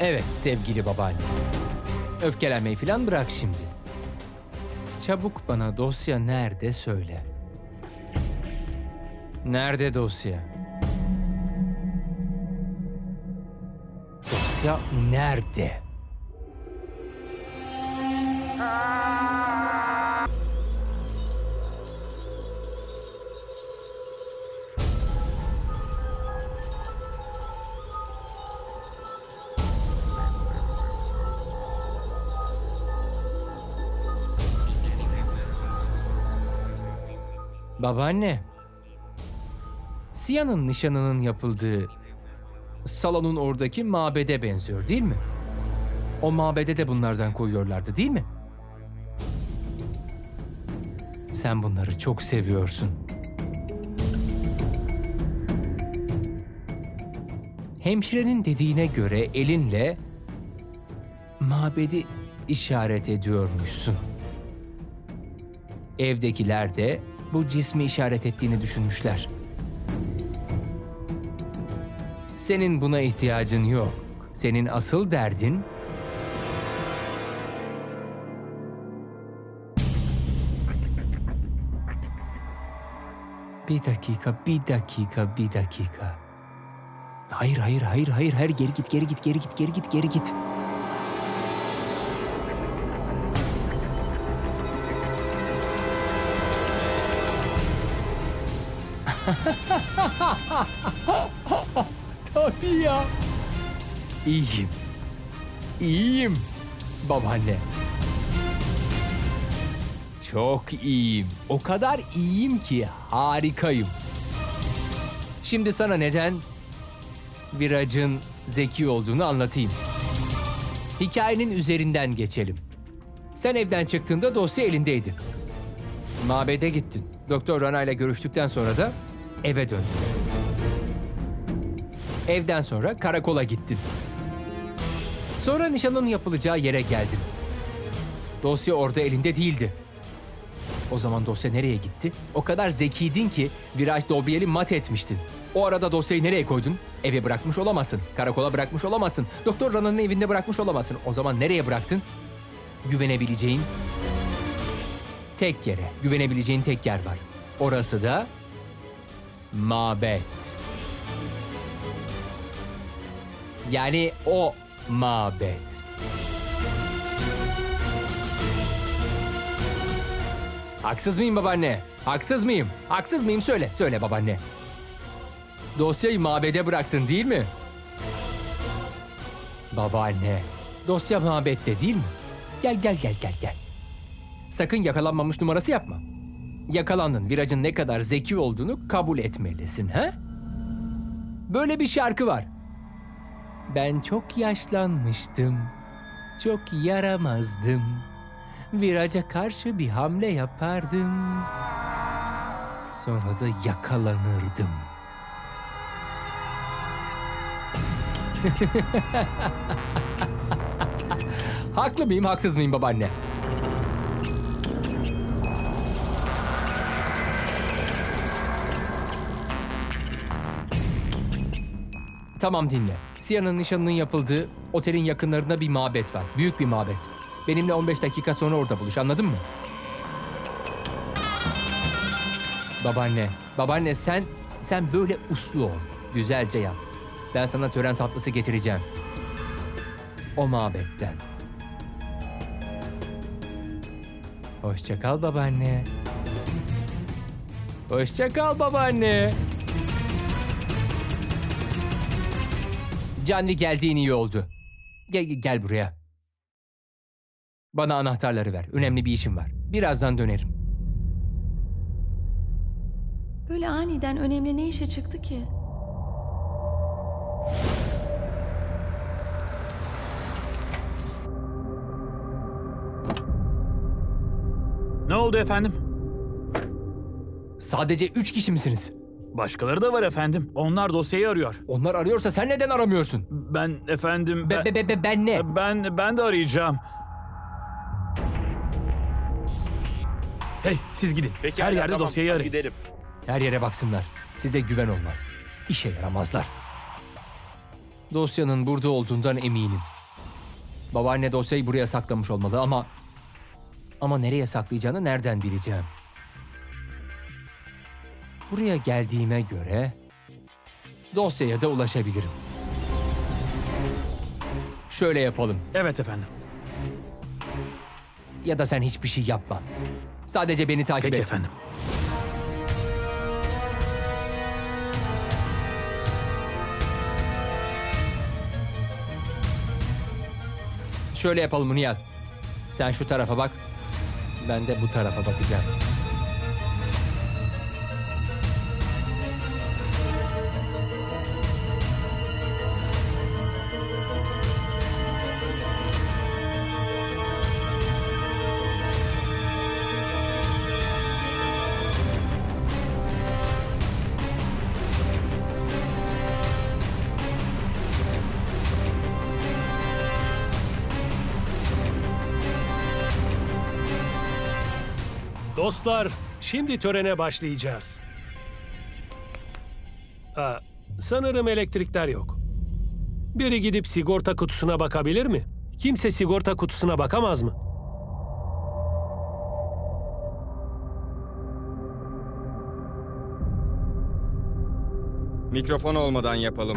Evet sevgili babaanne. Öfkelenmeyi falan bırak şimdi. Çabuk bana dosya nerede söyle. Nerede dosya? Dosya nerede? Babaanne. Sia'nın nişanının yapıldığı salonun oradaki mabede benziyor değil mi? O mabede de bunlardan koyuyorlardı değil mi? Sen bunları çok seviyorsun. Hemşirenin dediğine göre elinle mabedi işaret ediyormuşsun. Evdekiler de bu cismi işaret ettiğini düşünmüşler. Senin buna ihtiyacın yok. Senin asıl derdin Bir dakika, bir dakika, bir dakika. Hayır, hayır, hayır, hayır, hayır. Geri git, geri git, geri git, geri git, geri git. Tabii ya. İyiyim. İyiyim babaanne. Çok iyiyim. O kadar iyiyim ki harikayım. Şimdi sana neden Viraj'ın zeki olduğunu anlatayım. Hikayenin üzerinden geçelim. Sen evden çıktığında dosya elindeydi. Mabede gittin. Doktor Rana ile görüştükten sonra da eve döndün. Evden sonra karakola gittin. Sonra nişanın yapılacağı yere geldin. Dosya orada elinde değildi. O zaman dosya nereye gitti? O kadar zekiydin ki viraj Dobiyel'i mat etmiştin. O arada dosyayı nereye koydun? Eve bırakmış olamazsın. Karakola bırakmış olamazsın. Doktor Rana'nın evinde bırakmış olamazsın. O zaman nereye bıraktın? Güvenebileceğin tek yere, güvenebileceğin tek yer var. Orası da mabet. Yani o mabet. Haksız mıyım babaanne? Haksız mıyım? Haksız mıyım? Söyle, söyle babaanne. Dosyayı mabede bıraktın değil mi? Babaanne, dosya mabette değil mi? Gel gel gel gel gel. Sakın yakalanmamış numarası yapma. Yakalandın, virajın ne kadar zeki olduğunu kabul etmelisin, ha? Böyle bir şarkı var. Ben çok yaşlanmıştım, çok yaramazdım. Viraja karşı bir hamle yapardım. Sonra da yakalanırdım. Haklı mıyım, haksız mıyım babaanne? Tamam dinle. Sia'nın nişanının yapıldığı otelin yakınlarında bir mabet var. Büyük bir mabet. Benimle 15 dakika sonra orada buluş anladın mı? Babaanne, babaanne sen sen böyle uslu ol. Güzelce yat. Ben sana tören tatlısı getireceğim. O mabetten. Hoşça kal babaanne. Hoşça kal babaanne. Canvi geldiğin iyi oldu. Gel, gel buraya. Bana anahtarları ver. Önemli bir işim var. Birazdan dönerim. Böyle aniden önemli ne işe çıktı ki? Ne oldu efendim? Sadece üç kişi misiniz? Başkaları da var efendim. Onlar dosyayı arıyor. Onlar arıyorsa sen neden aramıyorsun? Ben efendim... Be, Ben, be, be, be- ben ne? ben, ben de arayacağım. Hey siz gidin. Peki Her yerde dosyayı arayın. Gidelim. Her yere baksınlar. Size güven olmaz. İşe yaramazlar. Dosyanın burada olduğundan eminim. Babaanne dosyayı buraya saklamış olmalı ama... Ama nereye saklayacağını nereden bileceğim? Buraya geldiğime göre dosyaya da ulaşabilirim. Şöyle yapalım. Evet efendim. Ya da sen hiçbir şey yapma. Sadece beni takip Peki et. efendim. Şöyle yapalım Nihat. Sen şu tarafa bak. Ben de bu tarafa bakacağım. Dostlar, şimdi törene başlayacağız. Aa, sanırım elektrikler yok. Biri gidip sigorta kutusuna bakabilir mi? Kimse sigorta kutusuna bakamaz mı? Mikrofon olmadan yapalım.